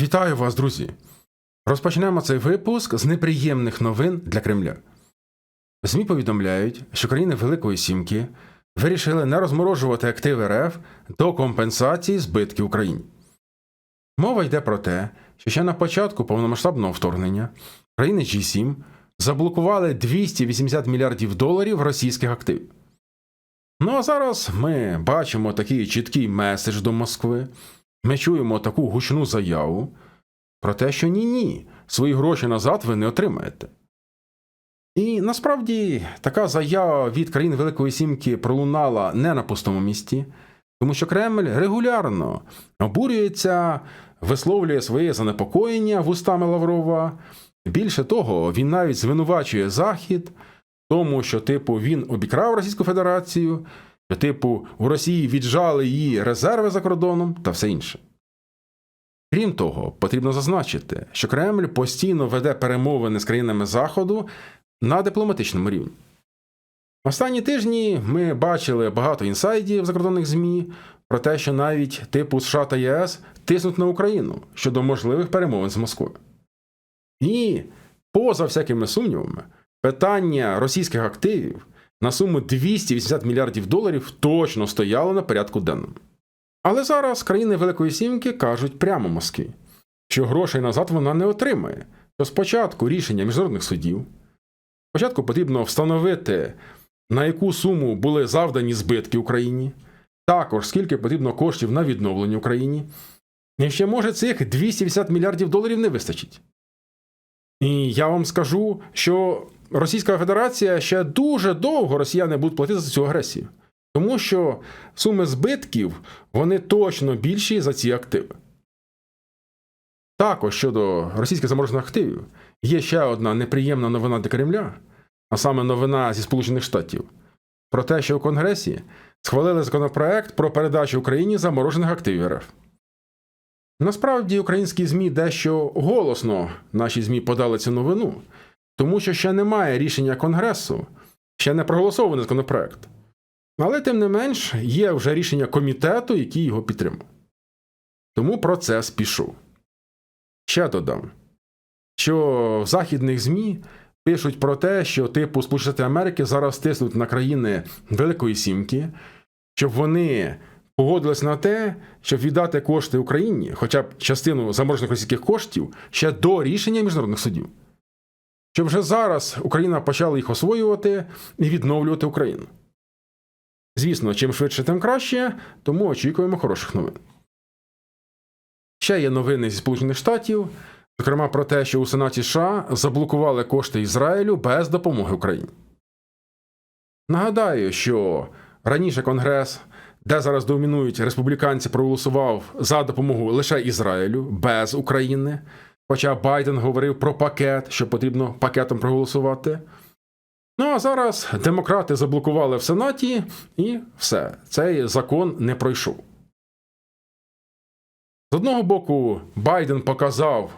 Вітаю вас, друзі! Розпочнемо цей випуск з неприємних новин для Кремля. ЗМІ повідомляють, що країни Великої Сімки вирішили не розморожувати активи РФ до компенсації збитків Україні. Мова йде про те, що ще на початку повномасштабного вторгнення країни G7 заблокували 280 мільярдів доларів російських активів. Ну а зараз ми бачимо такий чіткий меседж до Москви. Ми чуємо таку гучну заяву про те, що ні-ні, свої гроші назад ви не отримаєте. І насправді така заява від країн Великої Сімки пролунала не на пустому місці, тому що Кремль регулярно обурюється, висловлює своє занепокоєння вустами Лаврова. Більше того, він навіть звинувачує Захід тому, що, типу, він обікрав Російську Федерацію, типу, у Росії віджали її резерви за кордоном та все інше. Крім того, потрібно зазначити, що Кремль постійно веде перемовини з країнами Заходу на дипломатичному рівні. Останні тижні ми бачили багато інсайдів закордонних ЗМІ про те, що навіть типу США та ЄС тиснуть на Україну щодо можливих перемовин з Москвою. І, поза всякими сумнівами, питання російських активів на суму 280 мільярдів доларів точно стояло на порядку денному. Але зараз країни Великої Сімки кажуть прямо Москві, що грошей назад вона не отримає, що спочатку рішення міжнародних судів, спочатку потрібно встановити, на яку суму були завдані збитки Україні, також скільки потрібно коштів на відновлення Україні, і ще може цих 280 мільярдів доларів не вистачить. І я вам скажу, що Російська Федерація ще дуже довго росіяни будуть платити за цю агресію. Тому що суми збитків вони точно більші за ці активи. Також щодо російських заморожених активів є ще одна неприємна новина для Кремля, а саме новина зі Сполучених Штатів, про те, що у Конгресі схвалили законопроект про передачу Україні заморожених активів РФ. Насправді українські ЗМІ дещо голосно наші ЗМІ подали цю новину, тому що ще немає рішення Конгресу, ще не проголосований законопроект. Але, тим не менш, є вже рішення комітету, який його підтримав. Тому процес пішов. Ще додам, що в західних ЗМІ пишуть про те, що типу Сполучені Америки зараз тиснуть на країни Великої Сімки, щоб вони погодились на те, щоб віддати кошти Україні, хоча б частину заморожених російських коштів, ще до рішення міжнародних судів. Щоб вже зараз Україна почала їх освоювати і відновлювати Україну. Звісно, чим швидше, тим краще, тому очікуємо хороших новин. Ще є новини зі Сполучених Штатів, зокрема про те, що у Сенаті США заблокували кошти Ізраїлю без допомоги Україні. Нагадаю, що раніше Конгрес, де зараз домінують республіканці, проголосував за допомогу лише Ізраїлю без України. Хоча Байден говорив про пакет, що потрібно пакетом проголосувати. Ну а зараз демократи заблокували в Сенаті, і все, цей закон не пройшов. З одного боку, Байден показав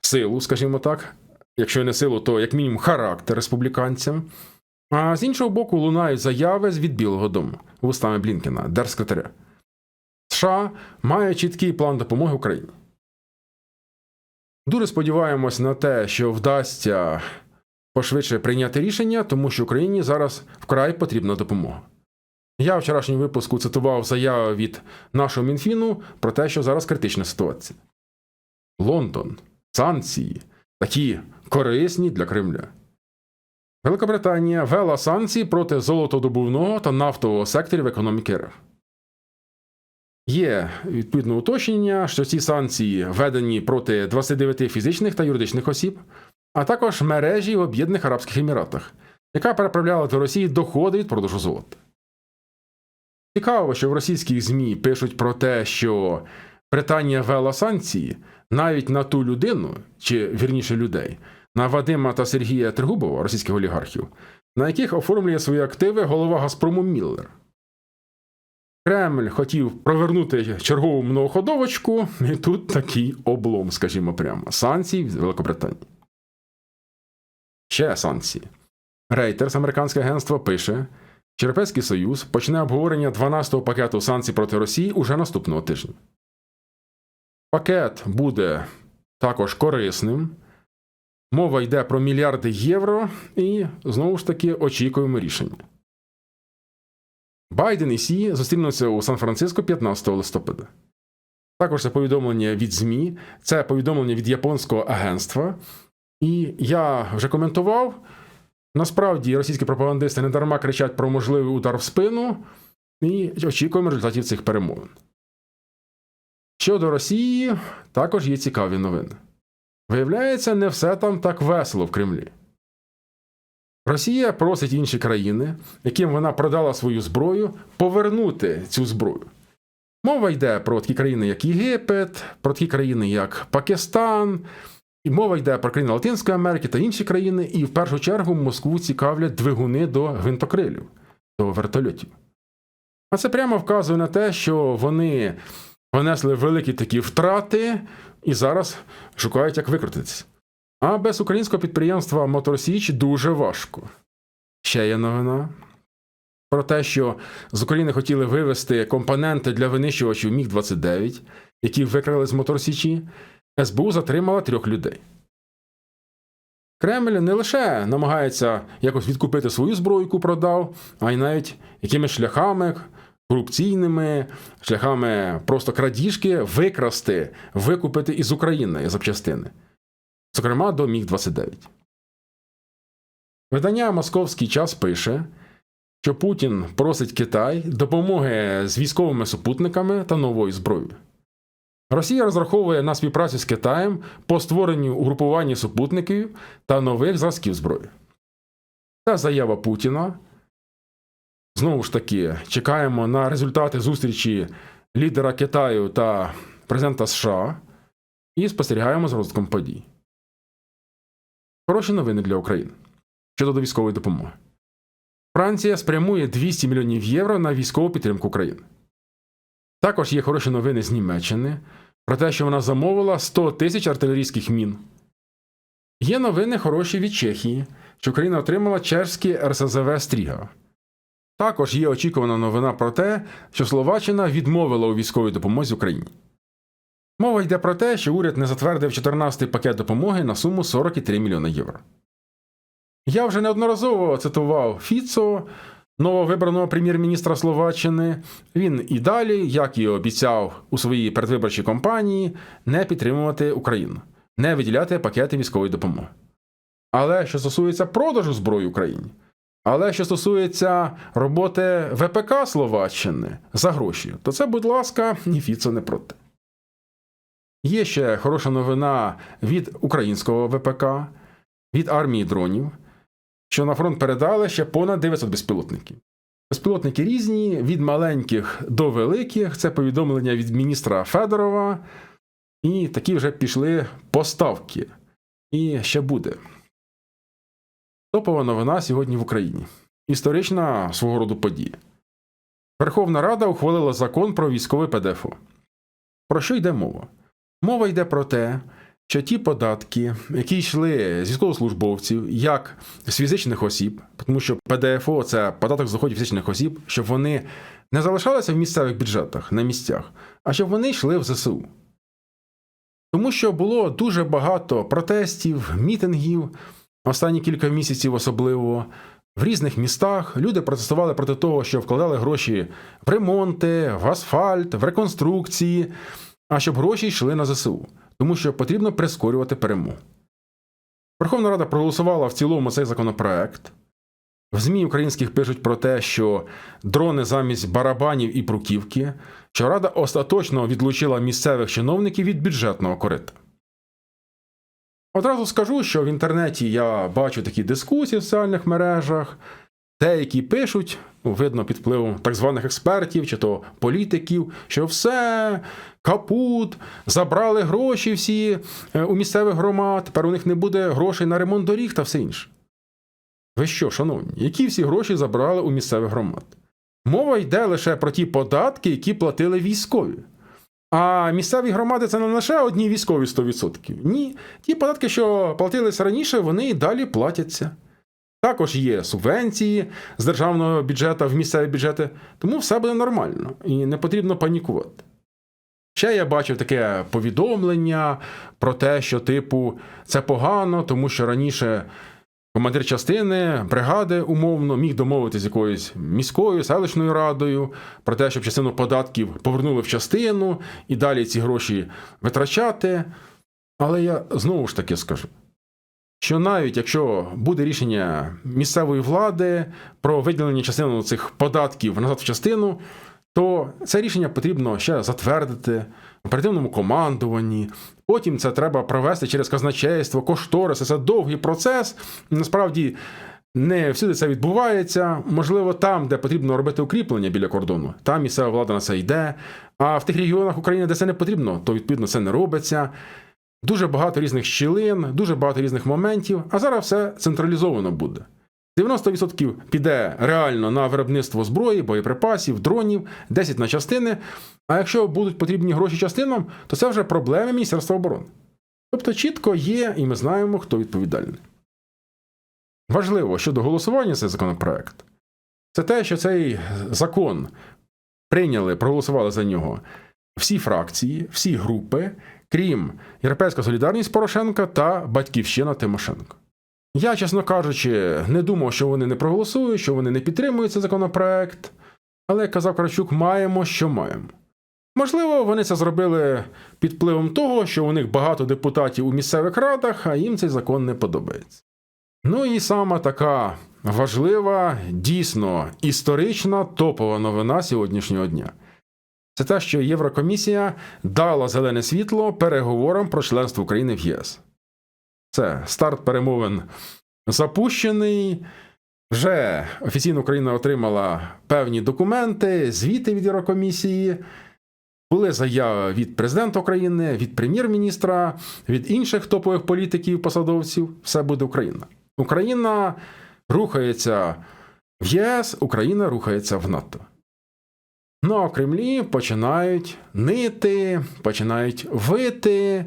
силу, скажімо так, якщо не силу, то як мінімум характер республіканцям. А з іншого боку, лунають заяви з від Білого Дому вустами Блінкена, держсекретаря. США має чіткий план допомоги Україні. Дуже сподіваємось на те, що вдасться пошвидше прийняти рішення, тому що Україні зараз вкрай потрібна допомога. Я в вчорашньому випуску цитував заяву від нашого Мінфіну про те, що зараз критична ситуація. Лондон, санкції такі корисні для Кремля. Великобританія вела санкції проти золотодобувного та нафтового секторів економіки РФ. Є відповідне уточнення, що ці санкції введені проти 29 фізичних та юридичних осіб, а також мережі в Об'єднаних Арабських Еміратах, яка переправляла до Росії доходи від продажу золота. Цікаво, що в російських ЗМІ пишуть про те, що Британія ввела санкції навіть на ту людину, чи вірніше людей, на Вадима та Сергія Тригубова, російських олігархів, на яких оформлює свої активи голова Газпрому Міллер. Кремль хотів провернути чергову многоходовочку, і тут такий облом, скажімо прямо, санкцій від Великобританії. Ще санкції. Рейтерс, американське агентство, пише, що Європейський Союз почне обговорення 12-го пакету санкцій проти Росії уже наступного тижня. Пакет буде також корисним. Мова йде про мільярди євро, і знову ж таки очікуємо рішення. Байден і Сі зустрінуться у Сан-Франциско 15 листопада. Також це повідомлення від ЗМІ, це повідомлення від японського агентства. І я вже коментував. Насправді російські пропагандисти недарма кричать про можливий удар в спину і очікуємо результатів цих перемовин. Щодо Росії, також є цікаві новини. Виявляється, не все там так весело в Кремлі. Росія просить інші країни, яким вона продала свою зброю, повернути цю зброю. Мова йде про такі країни, як Єгипет, про такі країни, як Пакистан, і мова йде про країни Латинської Америки та інші країни, і в першу чергу Москву цікавлять двигуни до гвинтокрилів, до вертольотів. А це прямо вказує на те, що вони понесли великі такі втрати і зараз шукають, як викрутитися. А без українського підприємства Моторсіч дуже важко. Ще є новина про те, що з України хотіли вивезти компоненти для винищувачів Міг-29, які викрали з Моторсічі. СБУ затримала трьох людей. Кремль не лише намагається якось відкупити свою зброю, яку продав, а й навіть якимись шляхами корупційними, шляхами просто крадіжки викрасти, викупити із України запчастини. Зокрема, до Міг-29. Видання Московський час пише, що Путін просить Китай допомоги з військовими супутниками та новою зброєю. Росія розраховує на співпрацю з Китаєм по створенню угрупування супутників та нових зразків зброї. Це заява Путіна. Знову ж таки, чекаємо на результати зустрічі лідера Китаю та президента США і спостерігаємо з розвитком подій. Хороші новини для України щодо військової допомоги. Франція спрямує 200 мільйонів євро на військову підтримку України. Також є хороші новини з Німеччини про те, що вона замовила 100 тисяч артилерійських мін. Є новини хороші від Чехії, що Україна отримала чешські РСЗВ Стріга. Також є очікувана новина про те, що Словаччина відмовила у військовій допомозі Україні. Мова йде про те, що уряд не затвердив 14-й пакет допомоги на суму 43 мільйони євро. Я вже неодноразово цитував Фіцо, нововибраного прем'єр-міністра Словаччини. Він і далі, як і обіцяв у своїй передвиборчій кампанії, не підтримувати Україну, не виділяти пакети військової допомоги. Але що стосується продажу зброї Україні, але що стосується роботи ВПК Словаччини за гроші, то це, будь ласка, ні Фіцо не проти. Є ще хороша новина від українського ВПК, від армії дронів, що на фронт передали ще понад 900 безпілотників. Безпілотники різні, від маленьких до великих. Це повідомлення від міністра Федорова. І такі вже пішли поставки. І ще буде. Топова новина сьогодні в Україні. Історична свого роду подія. Верховна Рада ухвалила закон про військове ПДФО. Про що йде мова? Мова йде про те, що ті податки, які йшли з військовослужбовців, як з фізичних осіб, тому що ПДФО це податок з доходів фізичних осіб, щоб вони не залишалися в місцевих бюджетах на місцях, а щоб вони йшли в ЗСУ. Тому що було дуже багато протестів, мітингів, останні кілька місяців особливо. В різних містах люди протестували проти того, що вкладали гроші в ремонти, в асфальт, в реконструкції, а щоб гроші йшли на ЗСУ тому що потрібно прискорювати перемогу. Верховна Рада проголосувала в цілому цей законопроект. В ЗМІ українських пишуть про те, що дрони замість барабанів і бруківки, що Рада остаточно відлучила місцевих чиновників від бюджетного корита. Одразу скажу, що в інтернеті я бачу такі дискусії в соціальних мережах, Деякі пишуть, видно, під впливом так званих експертів чи то політиків, що все, капут, забрали гроші всі е, у місцевих громад, тепер у них не буде грошей на ремонт доріг та все інше. Ви що, шановні, які всі гроші забрали у місцевих громад? Мова йде лише про ті податки, які платили військові. А місцеві громади це не лише одні військові 100%. Ні. Ті податки, що платились раніше, вони і далі платяться. Також є субвенції з державного бюджету в місцеві бюджети, тому все буде нормально і не потрібно панікувати. Ще я бачив таке повідомлення про те, що, типу, це погано, тому що раніше командир частини, бригади умовно міг домовитися з якоюсь міською, селищною радою про те, щоб частину податків повернули в частину і далі ці гроші витрачати. Але я знову ж таки скажу, що навіть якщо буде рішення місцевої влади про виділення частини цих податків назад в частину, то це рішення потрібно ще затвердити в оперативному командуванні. Потім це треба провести через казначейство, кошториси. Це довгий процес. Насправді не всюди це відбувається. Можливо, там, де потрібно робити укріплення біля кордону, там місцева влада на це йде. А в тих регіонах України, де це не потрібно, то відповідно це не робиться. Дуже багато різних щілин, дуже багато різних моментів, а зараз все централізовано буде. 90% піде реально на виробництво зброї, боєприпасів, дронів, 10% на частини. А якщо будуть потрібні гроші частинам, то це вже проблеми Міністерства оборони. Тобто чітко є, і ми знаємо, хто відповідальний. Важливо щодо голосування цей законопроект, це те, що цей закон прийняли, проголосували за нього всі фракції, всі групи, крім Європейська Солідарність Порошенка та Батьківщина Тимошенко. Я, чесно кажучи, не думав, що вони не проголосують, що вони не підтримують цей законопроект, але як казав Кравчук, маємо, що маємо. Можливо, вони це зробили під впливом того, що у них багато депутатів у місцевих радах, а їм цей закон не подобається. Ну і сама така важлива, дійсно історична топова новина сьогоднішнього дня. Це те, що Єврокомісія дала зелене світло переговорам про членство України в ЄС. Це старт перемовин запущений. Вже офіційно Україна отримала певні документи, звіти від Єврокомісії. Були заяви від президента України, від прем'єр-міністра, від інших топових політиків, посадовців. Все буде Україна. Україна рухається в ЄС, Україна рухається в НАТО. Ну а в Кремлі починають нити, починають вити.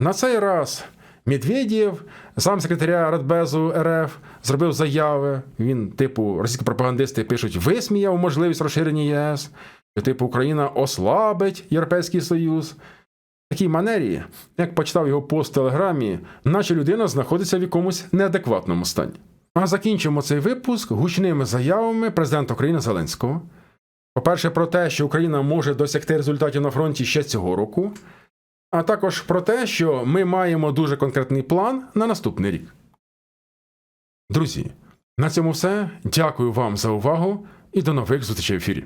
На цей раз Медведєв, сам секретаря Радбезу РФ, зробив заяви. Він, типу, російські пропагандисти пишуть, висміяв можливість розширення ЄС, що, типу, Україна ослабить Європейський Союз. В такій манері, як почитав його пост в Телеграмі, наче людина знаходиться в якомусь неадекватному стані. А закінчимо цей випуск гучними заявами президента України Зеленського. По-перше, про те, що Україна може досягти результатів на фронті ще цього року, а також про те, що ми маємо дуже конкретний план на наступний рік. Друзі, на цьому все. Дякую вам за увагу і до нових зустрічей в ефірі.